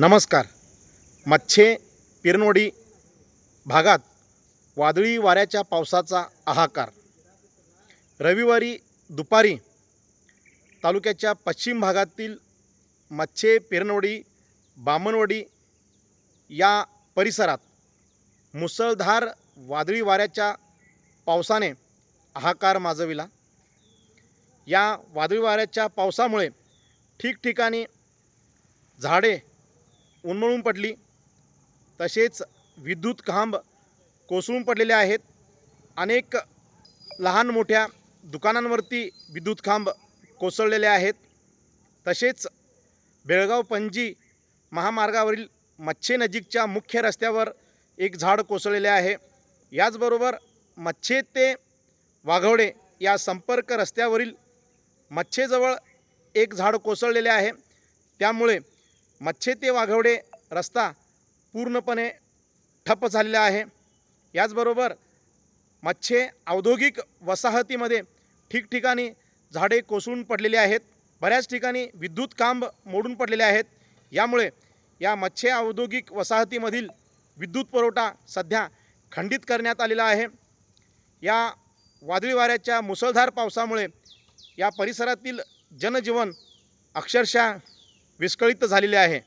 नमस्कार. मच्छे पिरनोडी भागात वादळी वाऱ्याच्या पावसाचा हाहाकार रविवारी दुपारी तालुक्याच्या पश्चिम भागातील मच्छे पिरनोडी बामणवडी या परिसरात मुसळधार वादळी वाऱ्याच्या पावसाने हाहाकार माजविला. या वादळी वाऱ्याच्या पावसामुळे ठिकठिकाणी झाडे उन्मळून पडली. तसेच विद्युत खांब कोसळून पडलेले आहेत. अनेक लहान मोठ्या दुकानांवरती विद्युत खांब कोसळलेले आहेत. तसेच बेळगाव पणजी महामार्गावरील मच्छेनजीकच्या मुख्य रस्त्यावर एक झाड कोसळलेले आहे. याचबरोबर मच्छे ते वाघवडे या संपर्क रस्त्यावरील मच्छेजवळ एक झाड कोसळलेले आहे. त्यामुळे मच्छे ते वाघवडे रस्ता पूर्णपणे ठप्प झालेला आहे. याचबरोबर मच्छे औद्योगिक वसाहतीमध्ये ठिकठिकाणी झाडे कोसळून पडलेली आहेत. बऱ्याच ठिकाणी विद्युत खांब मोडून पडलेले आहेत. यामुळे या मच्छे औद्योगिक वसाहतीमधील विद्युत पुरवठा सध्या खंडित करण्यात आलेला आहे. या वादळी वाऱ्याच्या मुसळधार पावसामुळे या परिसरातील जनजीवन अक्षरशः विस्कळीत झालेले आहे.